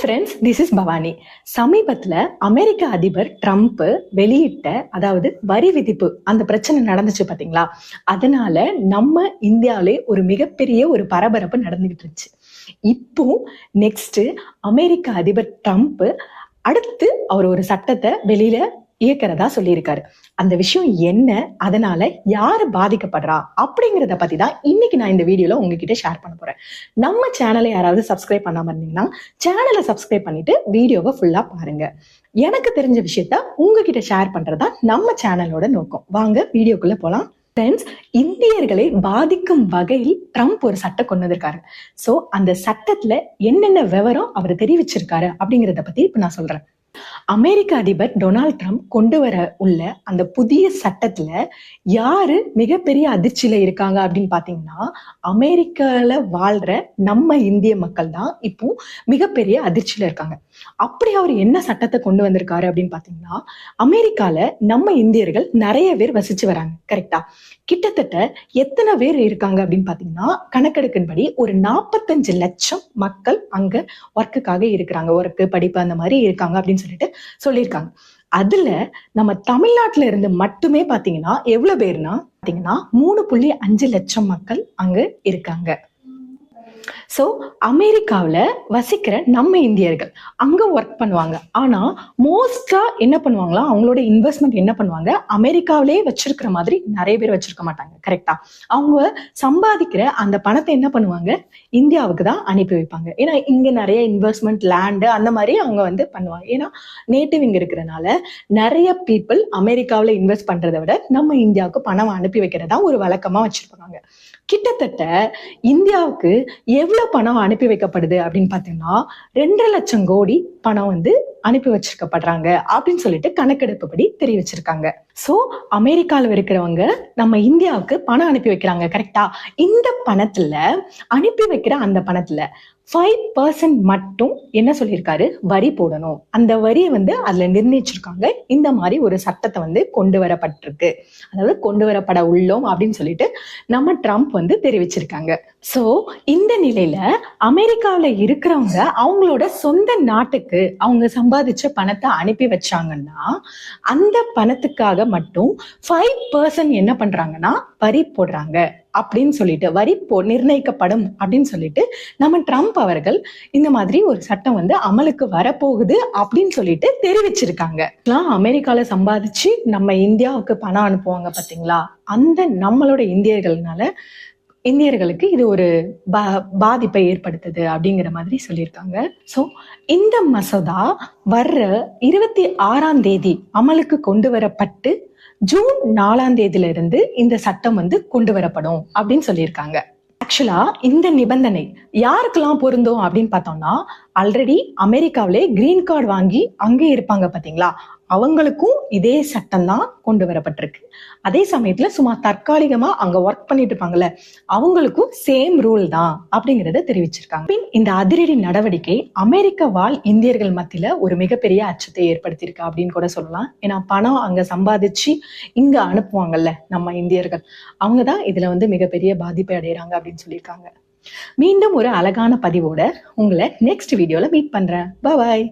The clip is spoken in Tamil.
ஃப்ரெண்ட்ஸ் திஸ் இஸ் பவானி சமீபத்துல அமெரிக்க அதிபர் ட்ரம்ப் வெளியிட்ட அதாவது வரி விதிப்பு அந்த பிரச்சனை நடந்துச்சு பாத்தீங்களா? அதனால நம்ம இந்தியாவிலே ஒரு மிகப்பெரிய ஒரு பரபரப்பு நடந்துகிட்டு இருந்துச்சு. இப்போ நெக்ஸ்ட் அமெரிக்க அதிபர் ட்ரம்ப் அடுத்து அவர் ஒரு சட்டத்தை வெளியில இயக்கிறதா சொல்லியிருக்காரு. அந்த விஷயம் என்ன? அதனால யாரு பாதிக்கப்படுறா? அப்படிங்கிறத பத்தி தான் இன்னைக்கு நான் இந்த வீடியோல உங்ககிட்ட ஷேர் பண்ண போறேன். நம்ம சேனலை யாராவது சப்ஸ்கிரைப் பண்ணாம இருந்தீங்கன்னா சேனலை சப்ஸ்கிரைப் பண்ணிட்டு வீடியோவை ஃபுல்லா பாருங்க. எனக்கு தெரிஞ்ச விஷயத்த உங்ககிட்ட ஷேர் பண்றதா நம்ம சேனலோட நோக்கம். வாங்க வீடியோக்குள்ள போலாம். ஃப்ரெண்ட்ஸ் இந்தியர்களை பாதிக்கும் வகையில் ட்ரம்ப் ஒரு சட்டம் கொண்டு வந்திருக்காரு சோ அந்த சட்டத்துல என்னென்ன விவரம் அவர் தெரிவிச்சிருக்காரு அப்படிங்கறத பத்தி இப்ப நான் சொல்றேன். அமெரிக்க அதிபர் டொனால்ட் ட்ரம்ப் கொண்டு வர உள்ள அந்த புதிய சட்டத்துல யாரு மிகப்பெரிய அதிர்ச்சியில இருக்காங்க அப்படின்னு பாத்தீங்கன்னா அமெரிக்கால வாழ்ற நம்ம இந்திய மக்கள் தான் இப்போ மிகப்பெரிய அதிர்ச்சியில இருக்காங்க. அப்படி அவர் என்ன சட்டத்தை கொண்டு வந்திருக்காரு அப்படின்னு பாத்தீங்கன்னா அமெரிக்கால நம்ம இந்தியர்கள் நிறைய பேர் வசிச்சு வராங்க கரெக்டா கிட்டத்தட்ட எத்தனை பேர் இருக்காங்க அப்படின்னு பாத்தீங்கன்னா கணக்கெடுக்கின்படி ஒரு நாற்பத்தஞ்சு லட்சம் மக்கள் அங்க ஒர்க்குக்காக இருக்கிறாங்க. ஒர்க்கு படிப்பு அந்த மாதிரி இருக்காங்க அப்படின்னு சொல்லிட்டு சொல்லியிருக்காங்க. அதுல நம்ம தமிழ்நாட்டுல இருந்து மட்டுமே பாத்தீங்கன்னா எவ்வளவு பேர்னா பாத்தீங்கன்னா மூணு புள்ளி அஞ்சு லட்சம் மக்கள் அங்க இருக்காங்க. ஸோ அமெரிக்காவில் வசிக்கிற நம்ம இந்தியர்கள் அங்கே ஒர்க் பண்ணுவாங்க. ஆனால் மோஸ்ட்டாக என்ன பண்ணுவாங்களா? அவங்களோட இன்வெஸ்ட்மெண்ட் என்ன பண்ணுவாங்க? அமெரிக்காவிலே வச்சிருக்கிற மாதிரி நிறைய பேர் வச்சிருக்க மாட்டாங்க கரெக்டா அவங்க சம்பாதிக்கிற அந்த பணத்தை என்ன பண்ணுவாங்க? இந்தியாவுக்கு தான் அனுப்பி வைப்பாங்க. ஏன்னா இங்கே நிறைய இன்வெஸ்ட்மெண்ட் லேண்டு அந்த மாதிரி அவங்க வந்து பண்ணுவாங்க. ஏன்னா நேட்டிவ் இங்கே இருக்கிறனால நிறைய பீப்புள் அமெரிக்காவில் இன்வெஸ்ட் பண்ணுறதை விட நம்ம இந்தியாவுக்கு பணம் அனுப்பி வைக்கிறதா ஒரு வழக்கமாக வச்சிருப்பாங்க. கிட்டத்தட்ட இந்தியாவுக்கு எவ்வளவு பணம் அனுப்பி வைக்கப்படுது அப்படின்னு பாத்தீங்கன்னா ரெண்டரை லட்சம் கோடி பணம் வந்து அனுப்பி வச்சிருக்கப்படுறாங்க அப்படின்னு சொல்லிட்டு கணக்கெடுப்புப்படி தெரிவிச்சிருக்காங்க. சோ அமெரிக்கால இருக்கிறவங்க நம்ம இந்தியாவுக்கு பணம் அனுப்பி வைக்கிறாங்க கரெக்டா இந்த பணத்துல அனுப்பி வைக்கிற அந்த பணத்துல ஃபைவ் பர்சன்ட் மட்டும் என்ன சொல்லியிருக்காரு? வரி போடணும். அந்த வரியை வந்து அதுல நிர்ணயிச்சிருக்காங்க. இந்த மாதிரி ஒரு சட்டத்தை வந்து கொண்டு வரப்பட்டிருக்கு. அதாவது கொண்டு வரப்பட உள்ளோம் அப்படின்னு சொல்லிட்டு நம்ம ட்ரம்ப் வந்து தெரிவிச்சிருக்காங்க. சோ இந்த நிலையில அமெரிக்காவில் இருக்கிறவங்க அவங்களோட சொந்த நாட்டுக்கு அவங்க சம்பாதிச்ச பணத்தை அனுப்பி வச்சாங்கன்னா அந்த பணத்துக்காக மட்டும் ஃபைவ் பர்சன்ட் என்ன பண்றாங்கன்னா வரி போடுறாங்க. அப்படின்னு சொல்லிட்டு வரி போ நிர்ணயிக்கப்படும் அப்படின்னு சொல்லிட்டு நம்ம ட்ரம்ப் அவர்கள் இந்த மாதிரி ஒரு சட்டம் வந்து அமலுக்கு வரப்போகுது அப்படின்னு சொல்லிட்டு தெரிவிச்சிருக்காங்க. அமெரிக்கால சம்பாதிச்சு நம்ம இந்தியாவுக்கு பணம் அனுப்புவாங்க பாத்தீங்களா? அந்த நம்மளோட இந்தியர்கள்னால இந்தியர்களுக்கு இது ஒரு பா பாதிப்பை ஏற்படுத்துது அப்படிங்கிற மாதிரி சொல்லியிருக்காங்க. ஸோ இந்த மசோதா வர்ற இருபத்தி ஆறாம் தேதி அமலுக்கு கொண்டு வரப்பட்டு ஜூன் நாலாம் தேதியில இருந்து இந்த சட்டம் வந்து கொண்டு வரப்படும் அப்படின்னு சொல்லியிருக்காங்க. ஆக்சுவலா இந்த நிபந்தனை யாருக்கெல்லாம் பொருந்தும் அப்படின்னு பார்த்தோம்னா ஆல்ரெடி அமெரிக்காவிலே கிரீன் கார்டு வாங்கி அங்கே இருப்பாங்க பாத்தீங்களா அவங்களுக்கும் இதே சட்டம் தான் கொண்டு வரப்பட்டிருக்கு. அதே சமயத்துல சும்மா தற்காலிகமா அங்க ஒர்க் பண்ணிட்டு இருப்பாங்கல்ல அவங்களுக்கும் சேம் ரூல் தான் அப்படிங்கறத தெரிவிச்சிருக்காங்க. பின் இந்த அதிரடி நடவடிக்கை அமெரிக்க வாழ் இந்தியர்கள் மத்தியில ஒரு மிகப்பெரிய அச்சத்தை ஏற்படுத்தியிருக்கு அப்படின்னு கூட சொல்லலாம். ஏன்னா பணம் அங்க சம்பாதிச்சு இங்க அனுப்புவாங்கல்ல நம்ம இந்தியர்கள். அவங்கதான் இதுல வந்து மிகப்பெரிய பாதிப்பை அடைகிறாங்க அப்படின்னு சொல்லியிருக்காங்க. மீண்டும் ஒரு அழகான பதிவோட உங்களை நெக்ஸ்ட் வீடியோல மீட் பண்றேன். பாய்